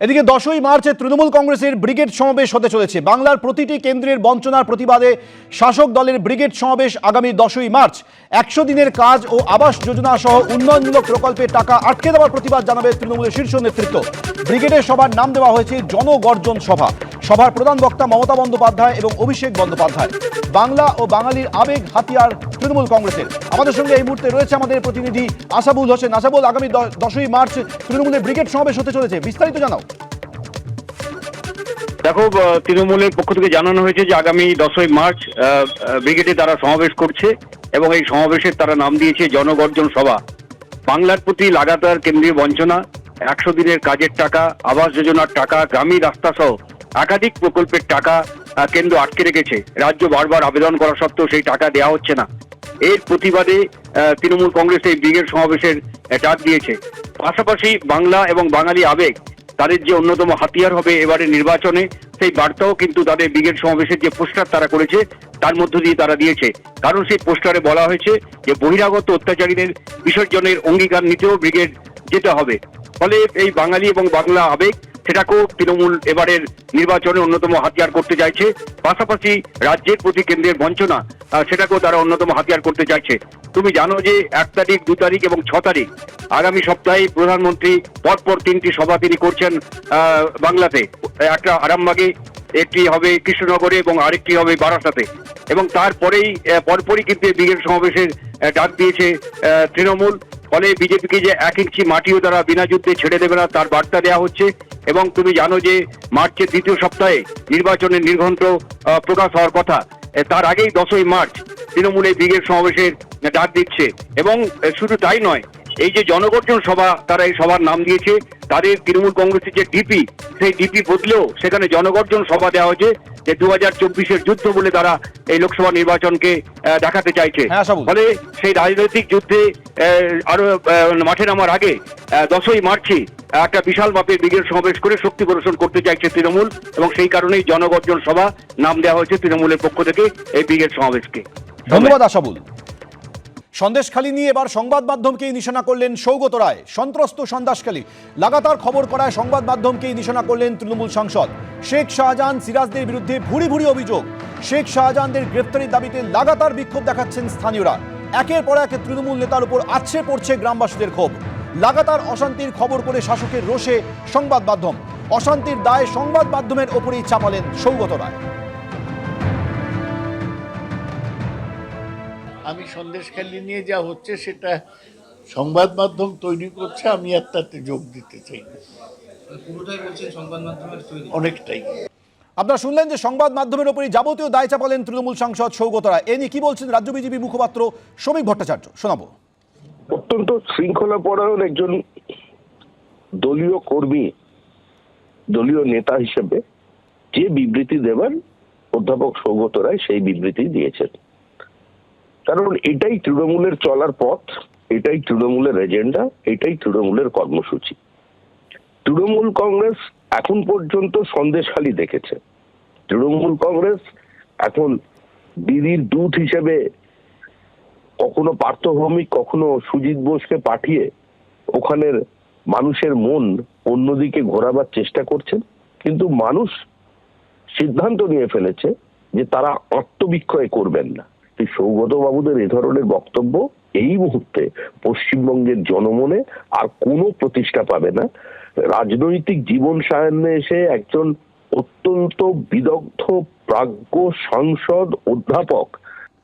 এদিকে দশই মার্চে তৃণমূল কংগ্রেসের ব্রিগেড সমাবেশ হতে চলেছে। বাংলার প্রতিটি কেন্দ্রের বঞ্চনার প্রতিবাদে শাসক দলের ব্রিগেড সমাবেশ আগামী দশই মার্চ। একশো দিনের কাজ ও আবাস যোজনা সহ উন্নয়নমূলক প্রকল্পের টাকা আটকে দেওয়ার প্রতিবাদ জানাবে তৃণমূলের শীর্ষ নেতৃত্ব। ব্রিগেডের সভার নাম দেওয়া হয়েছে জনগর্জন সভা। সভার প্রধান বক্তা মমতা বন্দ্যোপাধ্যায় এবং অভিষেক বন্দ্যোপাধ্যায়। বাংলা ও বাঙালির আবেগ হাতিয়ার তৃণমূল কংগ্রেসের। আমাদের সঙ্গে এই মুহূর্তে রয়েছে আমাদের প্রতিনিধি আসাবুল হোসেন। আসাবুল আগামী দশই মার্চ তৃণমূলের ব্রিগেড সমাবেশ হতে চলেছে। বিস্তারিত জানাও। দেখো তৃণমূলের পক্ষ থেকে জানানো হয়েছে যে আগামী দশই মার্চ ব্রিগেডে তারা সমাবেশ করছে এবং এই সমাবেশের তারা নাম দিয়েছে জনগর্জন সভা। বাংলার প্রতি লাগাতার কেন্দ্রীয় বঞ্চনা, একশো দিনের কাজের টাকা, আবাস যোজনার টাকা, গ্রামীণ রাস্তা সহ একাধিক প্রকল্পের টাকা কেন্দ্র আটকে রেখেছে। রাজ্য বারবার আবেদন করা সত্ত্বেও সেই টাকা দেওয়া হচ্ছে না। এর প্রতিবাদে তৃণমূল কংগ্রেস এই ব্রিগেড সমাবেশের ডাক দিয়েছে। পাশাপাশি বাংলা এবং বাঙালি আবেগ তাদের যে অন্যতম হাতিয়ার হবে এবারে নির্বাচনে, সেই বার্তাও কিন্তু তাদের ব্রিগেড সমাবেশের যে পোস্টার তারা করেছে, তার মধ্য দিয়ে তারা দিয়েছে। কারণ সেই পোস্টারে বলা হয়েছে যে, বহিরাগত অত্যাচারীদের বিসর্জনের অঙ্গীকার নিতেও ব্রিগেড যেতে হবে। ফলে এই বাঙালি এবং বাংলা আবেগ সেটাকেও তৃণমূল এবারের নির্বাচনে অন্যতম হাতিয়ার করতে চাইছে। পাশাপাশি রাজ্যের প্রতি কেন্দ্রের বঞ্চনা সেটাকেও তারা অন্যতম হাতিয়ার করতে চাইছে। তুমি জানো যে এক তারিখ, দু তারিখ এবং ছ তারিখ আগামী সপ্তাহে প্রধানমন্ত্রী পরপর তিনটি সভা তিনি করছেন বাংলাতে। একটা আরামবাগে, একটি হবে কৃষ্ণনগরে এবং আরেকটি হবে বারাসাতে। এবং তারপরেই পরপরই কিন্তু ব্রিগেড সমাবেশের ডাক দিয়েছে তৃণমূল। ফলে বিজেপিকে যে এক ইঞ্চি মাটিও তারা বিনা যুদ্ধে ছেড়ে দেবে না, তার বার্তা দেওয়া হচ্ছে। এবং তুমি জানো যে মার্চের দ্বিতীয় সপ্তাহে নির্বাচনের নির্ঘণ্ট প্রকাশ হওয়ার কথা। তার আগেই দশই মার্চ তৃণমূল এই ব্রিগেড সমাবেশের ডাক দিচ্ছে। এবং শুধু তাই নয় এই যে জনগর্জন সভা তারা এই সভার নাম দিয়েছে। তাদের তৃণমূল কংগ্রেসের যে ডিপি সেই ডিপি বদলেও সেখানে জনগর্জন সভা দেওয়া হয়েছে যে দু হাজার চব্বিশের যুদ্ধ বলে তারা এই লোকসভা নির্বাচনকে দেখাতে চাইছে। হ্যাঁ, ফলে সেই রাজনৈতিক যুদ্ধে আরও মাঠে নামার আগে দশই মার্চে একটা বিশাল মাপের ব্রিগেড সমাবেশ করে শক্তি প্রদর্শন করতে চাইছে তৃণমূল এবং সেই কারণেই জনগর্জন সভা নাম দেওয়া হয়েছে তৃণমূলের পক্ষ থেকে এই ব্রিগেড সমাবেশকে। ধন্যবাদ, আশাবুল। সন্দেশখালী নিয়ে এবার সংবাদ মাধ্যমকেই নিশানা করলেন সৌগত রায়, সন্ত্রস্ত সন্দেশখালী লাগাতার খবর করায় সংবাদ মাধ্যমকেই নিশানা করলেন তৃণমূল সাংসদ। শেখ শাহজাহান সিরাজদের বিরুদ্ধে ভুরি ভুরি অভিযোগ। শেখ শাহজাহানদের গ্রেফতারির দাবিতে লাগাতার বিক্ষোভ দেখাচ্ছেন স্থানীয়রা। একের পর এক তৃণমূল নেতার উপর আছড়ে পড়ছে গ্রামবাসীদের ক্ষোভ। লাগাতার অশান্তির খবর করে শাসকের রোষে সংবাদ মাধ্যম। অশান্তির দায় সংবাদ মাধ্যমের ওপরেই চাপালেন সৌগত রায়। আমি সন্দেশখালি নিয়ে যা হচ্ছে সেটা সংবাদ মাধ্যম তৈরি করছে আমি আর তাতে যোগ দিতে চাই। অনেকটাই। আপনারা শুনলেন যে সংবাদ মাধ্যমের উপরই যাবতীয় দায় চাপালেন তৃণমূল সাংসদ সৌগত রায়। এ নিয়ে কি বলছেন রাজ্য বিজেপি মুখপাত্র শ্রমিক ভট্টাচার্য? শোনাবো। অত্যন্ত শৃঙ্খলা পরায়ণ একজন দলীয় কর্মী, দলীয় নেতা হিসেবে যে বিবৃতি দেবেন, অধ্যাপক সৌগত রায় সেই বিবৃতি দিয়েছেন। কারণ এটাই তৃণমূলের চলার পথ, এটাই তৃণমূলের এজেন্ডা, এটাই তৃণমূলের কর্মসূচি। তৃণমূল কংগ্রেস এখন পর্যন্ত সন্দেশখালি দেখেছে। তৃণমূল কংগ্রেস এখন দিদির দূত হিসেবে কখনো পার্থভৌমিক, কখনো সুজিত বোসকে পাঠিয়ে ওখানের মানুষের মন অন্যদিকে ঘোরাবার চেষ্টা করছেন। কিন্তু মানুষ সিদ্ধান্ত নিয়ে ফেলেছে যে তারা আত্মবিক্ষয় করবেন না। সৌগত বাবুদের এ ধরনের বক্তব্য এই মুহূর্তে পশ্চিমবঙ্গের জনমনে আর কোনো প্রতিষ্ঠা পাবে না। রাজনৈতিক জীবন সায়ান্নে এসে একজন অত্যন্ত বিদগ্ধ, প্রাজ্ঞ সাংসদ, অধ্যাপক